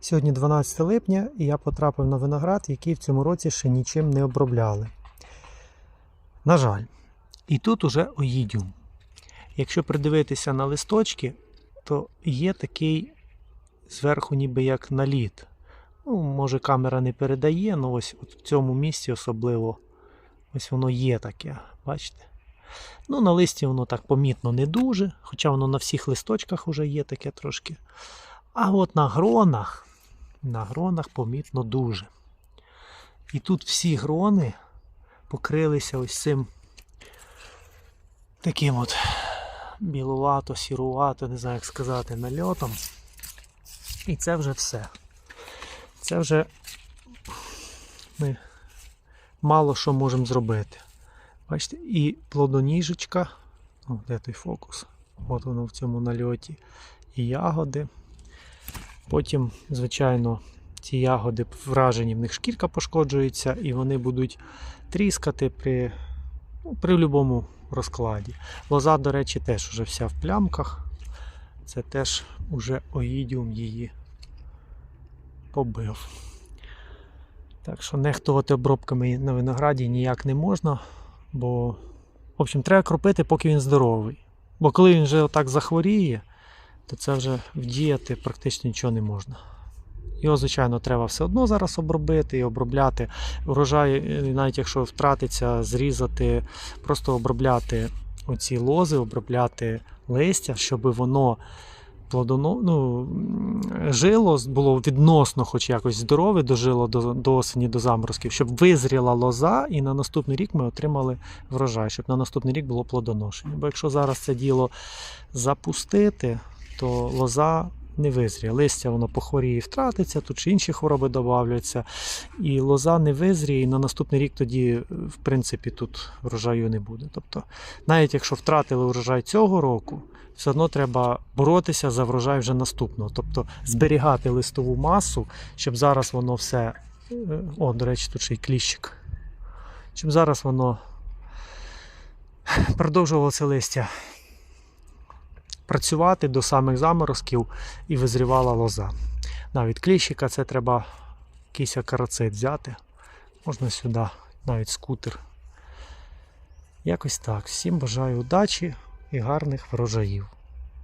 Сьогодні 12 липня і я потрапив на виноград, який в цьому році ще нічим не обробляли. На жаль, і тут уже оїдюм. Якщо придивитися на листочки, то є такий зверху ніби як наліт. Ну, може камера не передає, але ось от в цьому місці особливо ось воно є таке, бачите? Ну, на листі воно так помітно не дуже, хоча воно на всіх листочках вже є таке трошки. А от на гронах, на гронах помітно дуже. І тут всі грони покрилися ось цим таким от білувато, сірувато, не знаю як сказати, нальотом. І це вже все. Це вже ми мало що можемо зробити. Бачите, і плодоніжечка, о, де той фокус? От воно в цьому нальоті. І ягоди. Потім, звичайно, ці ягоди вражені, в них шкірка пошкоджується, і вони будуть тріскати при, ну, при будь-якому розкладі. Лоза, до речі, теж вже вся в плямках. Це теж уже оїдіум її побив. Так що нехтувати обробками на винограді ніяк не можна, бо, в общем, треба кропити, поки він здоровий. Бо коли він вже отак захворіє, то це вже вдіяти практично нічого не можна. Його, звичайно, треба все одно зараз обробити і обробляти. Врожай, е, навіть якщо втратиться, зрізати, просто обробляти оці лози, обробляти листя, щоб воно плодоно, ну, жило, було відносно хоч якось здорове, дожило до, до осені, до заморозків, щоб визріла лоза, і на наступний рік ми отримали врожай, щоб на наступний рік було плодоношення. Бо якщо зараз це діло запустити, то лоза не визріє. Листя воно похворіє і втратиться, тут чи інші хвороби додаються. І лоза не визріє, і на наступний рік тоді, в принципі, тут врожаю не буде. Тобто, навіть якщо втратили врожай цього року, все одно треба боротися за врожай вже наступного. Тобто зберігати листову масу, щоб зараз воно все. е, О, до речі, тут ще й кліщик. Щоб зараз воно продовжувало це листя працювати до самих заморозків і визрівала лоза. Навіть кліщика це треба якийсь акароцит взяти. Можна сюди, навіть скутер. Якось так. Всім бажаю удачі і гарних врожаїв.